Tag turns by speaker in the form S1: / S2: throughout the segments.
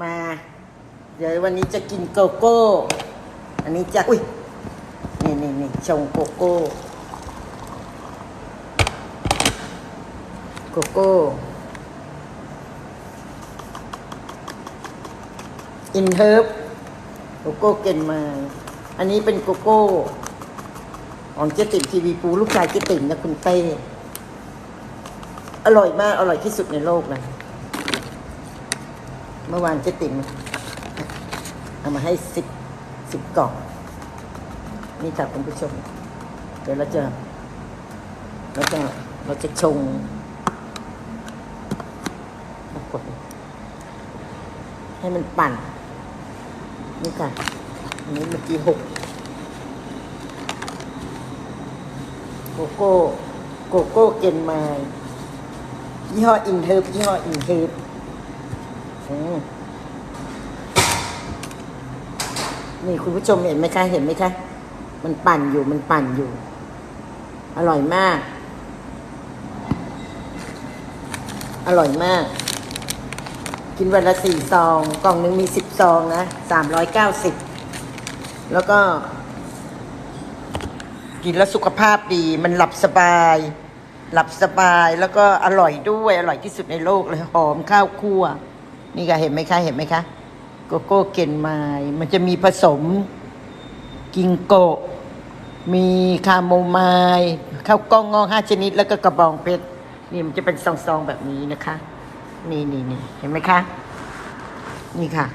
S1: มา เดี๋ยววันนี้จะกินโกโก้ อันนี้จะอุ้ยนี่นี่นี่ชงโกโก้ โกโก้ อินเฮิร์บโกโก้เกนมา อันนี้เป็นโกโก้ของเจติมทีวีปูลูกชายเจติมนะคุณเต้ อร่อยมาก อร่อยที่สุดในโลกนะ เมื่อวานเจ๊ติ๋มเอามาให้สิบสิบกล่อง นี่ค่ะคุณผู้ชม เดี๋ยวเราจะเราจะเราจะชงกดให้มันปั่น นี่ค่ะอันนี้เมื่อกี้หกโกโก้โกโก้เกนไมล์ยี่ห้ออินเฮิร์บยี่ห้ออินเฮิร์บ นี่คุณผู้ชมเห็นไหมคะเห็นไหมคะ มันปั่นอยู่มันปั่นอยู่ อร่อยมาก อร่อยมาก กินวันละสี่ซอง กล่องหนึ่งมีสิบซองนะสามร้อยเก้าสิบแล้วก็ กินแล้วสุขภาพดี มันหลับสบาย หลับสบายแล้วก็อร่อยด้วย อร่อยที่สุดในโลกเลยหอมข้าวคั่ว นี่ค่ะเห็นไหมคะ เห็นไหมคะ โกโก้เกนไมมันจะมีผสม กิงโกะ มีคาโมไมล์ข้าวกล้องงอกห้าชนิด แล้วก็กระบองเพชร นี่มันจะเป็นซองๆแบบนี้นะคะ นี่นี่นี่เห็นไหมคะ นี่ค่ะ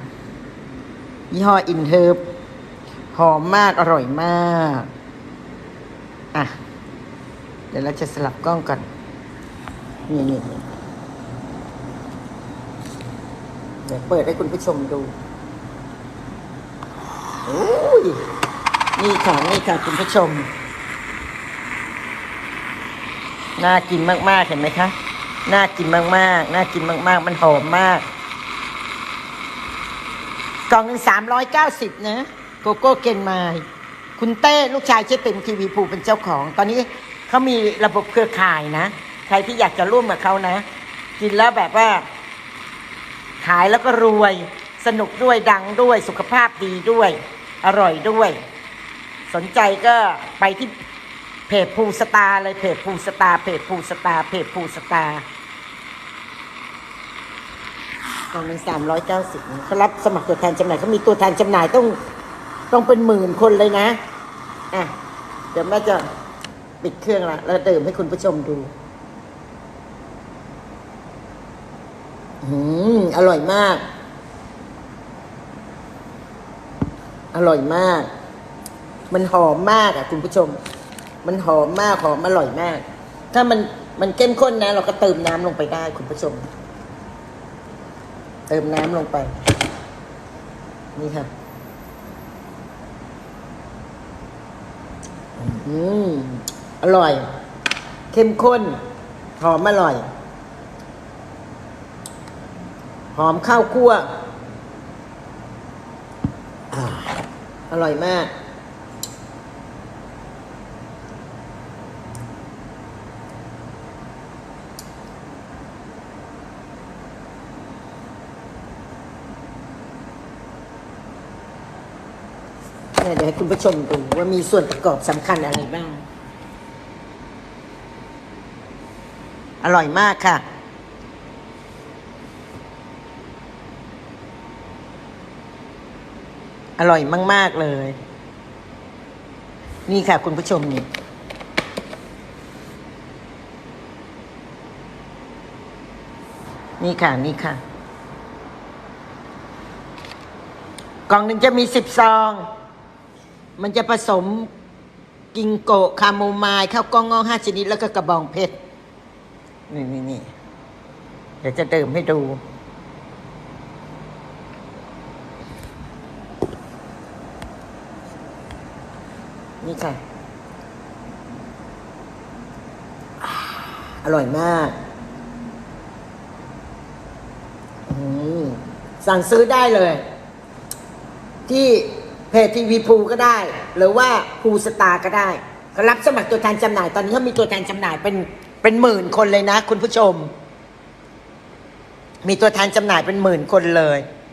S1: ยี่ห้ออินเฮิร์หอมมาก อร่อยมาก อะ เดี๋ยวเราจะสลับกล้องก่อน นี่นี่นี่ เดี๋ยวเปิดให้คุณผู้ชมดูโอ้ยนี่ค่ะนี่ค่ะคุณผู้ชม น่ากินมากๆเห็นไหมคะ น่ากินมากๆ น่ากินมากๆ มันหอมมาก กล่องหนึ่งสามร้อยเก้าสิบนะ โกโก้เกนไมล์คุณเต้ลูกชายเจ๊ติ๋มทีวีภูเป็นเจ้าของ ตอนนี้เขามีระบบเครือข่ายนะ ใครที่อยากจะร่วมกับเขานะ กินแล้วแบบว่า ขายแล้วก็รวย สนุกด้วยดังด้วยสุขภาพดีด้วย อร่อยด้วย สนใจก็ไปที่เพจภูสตาเลยเพจภูสตาเพจภูสตาเพจภูสตากล่องหนึ่งสามร้อยเก้าสิบเขารับสมัครตัวแทนจำหน่ายเขามีตัวแทนจำหน่ายต้องต้องเป็นหมื่นคนเลยนะอะเดี๋ยวแม่จะปิดเครื่องละแล้วดื่มให้คุณผู้ชมดู อืม อร่อยมาก อร่อยมาก มันหอมมากอะ คุณผู้ชม มันหอมมากหอมอร่อยมาก ถ้ามันมันเข้มข้นนะ เราก็เติมน้ำลงไปได้ คุณผู้ชม เติมน้ำลงไป นี่ค่ะอืมอร่อย เข้มข้น หอมอร่อย หอมข้าวคั่วอร่อยมากนี่เดี๋ยวให้คุณผู้ชมดูว่ามีส่วนประกอบสำคัญอะไรบ้าง อร่อยมากค่ะ อร่อยมาก ๆ เลย นี่ค่ะ คุณผู้ชมนี่นี่ค่ะ นี่ค่ะ กล่องหนึ่งจะมีสิบซอง มันจะผสมกิงโกะคาโมไมล์ข้าวกล้องงอกห้าชนิด แล้วก็กระบองเพชร นี่นี่นี่เดี๋ยวจะดื่มให้ดู นี่ค่ะ อร่อยมากสั่งซื้อได้เลย ที่เพจทีวีภูก็ได้ หรือว่าภูสตาก็ได้รับสมัครตัวแทนจำหน่าย ตอนนี้เขามีตัวแทนจำหน่ายเป็นเป็นหมื่นคนเลยนะ คุณผู้ชม มีตัวแทนจำหน่ายเป็นหมื่นคนเลย